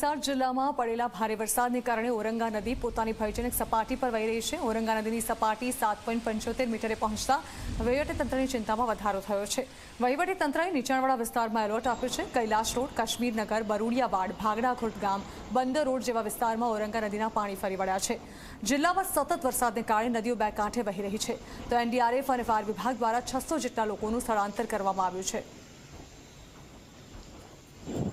વલસાડ જિલ્લામાં પડેલા ભારે વરસાદને કારણે ઓરંગા નદી પોતાની ભયજનક સપાટી પર વહી રહી છે. ઓરંગા નદીની સપાટી સાત પોઈન્ટ પંચોતેર મીટરે પહોંચતા વહીવટીતંત્રની ચિંતામાં વધારો થયો છે. વહીવટીતંત્રએ નીચાણવાળા વિસ્તારમાં એલર્ટ આપ્યું છે. કૈલાશ રોડ કાશ્મીરનગર બરુડિયાવાડ ભાગડા, ખુર્દ ગામ, બંદર રોડ જેવા વિસ્તારમાં ઓરંગા નદીના પાણી ફરી વળ્યા છે. જિલ્લામાં સતત વરસાદને કારણે નદીઓ બે કાંઠે વહી રહી છે. તો એનડીઆરએફ અને ફાયર વિભાગ દ્વારા છસો જેટલા લોકોનું સ્થળાંતર કરવામાં આવ્યું છે.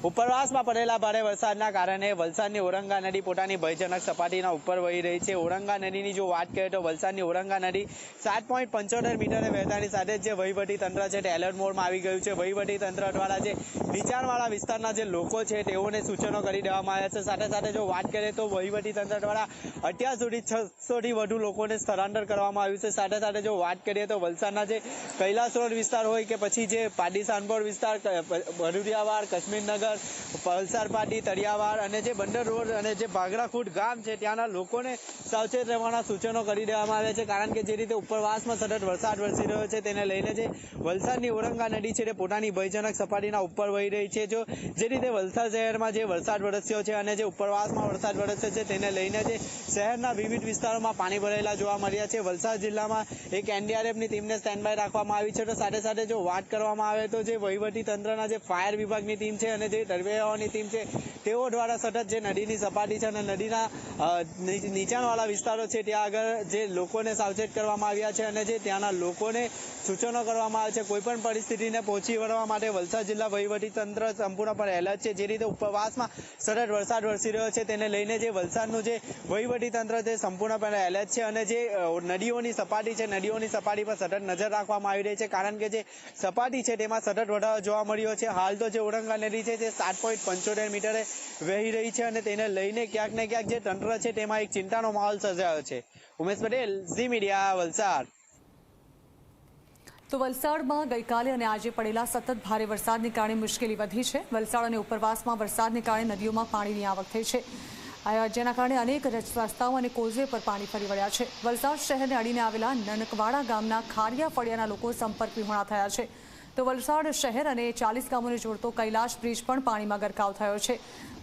ઉપરવાસમાં પડેલા ભારે વરસાદના કારણે વલસાડની ઓરંગા નદી પોતાની ભયજનક સપાટીના ઉપર વહી રહી છે. ઓરંગા નદીની જો વાત કરીએ તો વલસાડની ઓરંગા નદી સાત પોઈન્ટ પંચોતેર મીટરે વહેતાની સાથે જે વહીવટી તંત્ર છે તે એલર્ટ મોડમાં આવી ગયું છે. વહીવટી તંત્ર દ્વારા જે નીચાણવાળા વિસ્તારના જે લોકો છે, તેઓને સૂચનો કરી દેવામાં આવ્યા છે. સાથે સાથે જો વાત કરીએ તો વહીવટી તંત્ર દ્વારા અત્યાર સુધી છસોથી વધુ લોકોને સ્થળાંતર કરવામાં આવ્યું છે. સાથે સાથે જો વાત કરીએ તો વલસાડના જે કૈલાસ રોડ વિસ્તાર હોય કે પછી જે પાડી સાનપોર વિસ્તાર ભરૂડિયાવાડ કાશ્મીરનગર વલસાડ તળિયાવાડ અને જે બંદર રોડ અને જે ભાગરાખૂટ ગામ છે, ત્યાંના લોકોને સાવચેત રહેવાના સૂચનો કરી દેવામાં આવ્યા છે. કારણ કે જે રીતે ઉપરવાસમાં સતત વરસાદ વરસી રહ્યો છે, તેને લઈને જે વલસાડની ઓરંગા નદી છે, તે પોતાની ભયજનક સપાટીના ઉપર વહી રહી છે. જો જે રીતે વલસાડ શહેરમાં જે વરસાદ વરસ્યો છે અને જે ઉપરવાસમાં વરસાદ વરસ્યો છે, તેને લઈને જે શહેરના વિવિધ વિસ્તારોમાં પાણી ભરેલા જોવા મળ્યા છે. વલસાડ જિલ્લામાં એક એનડીઆરએફની ટીમને સ્ટેન્ડ બાય રાખવામાં આવી છે. તો સાથે સાથે જો વાત કરવામાં આવે તો જે વહીવટી તંત્રના જે ફાયર વિભાગની ટીમ છે અને જે દરવેયાઓની ટીમ છે, તેઓ દ્વારા સતત જે નદીની સપાટી છે અને નદીના નીચાણવાળા વિસ્તારો છે, ત્યાં આગળ જે લોકોને સાવચેત કરવામાં આવ્યા છે અને જે ત્યાંના લોકોને સૂચનો કરવામાં આવે છે. કોઈપણ પરિસ્થિતિને પહોંચી વળવા માટે વલસાડ જિલ્લા વહીવટી તંત્ર સંપૂર્ણપણે એલર્ટ છે. જે રીતે ઉપવાસમાં સતત વરસાદ વરસી રહ્યો છે, તેને લઈને જે વલસાડનું જે તંત્ર છે, સંપૂર્ણપણે એલર્ટ છે અને જે નદીઓની સપાટી છે, નદીઓની સપાટી પર સતત નજર રાખવામાં આવી રહી છે. કારણ કે જે સપાટી છે, તેમાં સતત વધારો જોવા મળ્યો છે. હાલ તો જે ઓરંગા નદી છે, તે સાત પોઈન્ટ પંચોતેર મીટરે વહી રહી છે અને તેને લઈને ક્યાંક ને ક્યાંક જે તંત્ર છે, તેમાં એક ચિંતાનો માહોલ સર્જાયો છે. Umesh Patel, Zee media, Valsad. તો વલસાડમાં ગઈકાલે અને આજે પડેલા સતત ભારે વરસાદને કારણે મુશ્કેલી વધી છે. વલસાડ અને ઉપરવાસમાં વરસાદને કારણે નદીઓમાં પાણીની આવક થઈ છે. જેના કારણે અનેક રસ્- રસ્તાઓ અને કોઝવે પર પાણી ફરી વળ્યા છે. વલસાડ શહેરને અડીને આવેલા નનકવાડા ગામના ખારિયા ફળિયાના લોકો સંપર્ક વિહોણા થયા છે. તો વલસાડ શહેર અને ચાલીસ ગામોને જોડતો કૈલાશ બ્રિજ પણ પાણીમાં ગરકાવ થયો છે.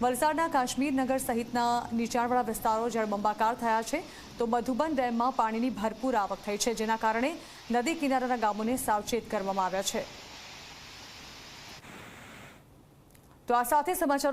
વલસાડના કાશ્મીરનગર સહિતના નીચાણવાળા વિસ્તારો જળબંબાકાર થયા છે. તો મધુબન ડેમમાં પાણીની ભરપૂર આવક થઈ છે, જેના કારણે નદી કિનારાના ગામોને સાવચેત કરવામાં આવ્યા છે. તો આ સાથે સમાચારો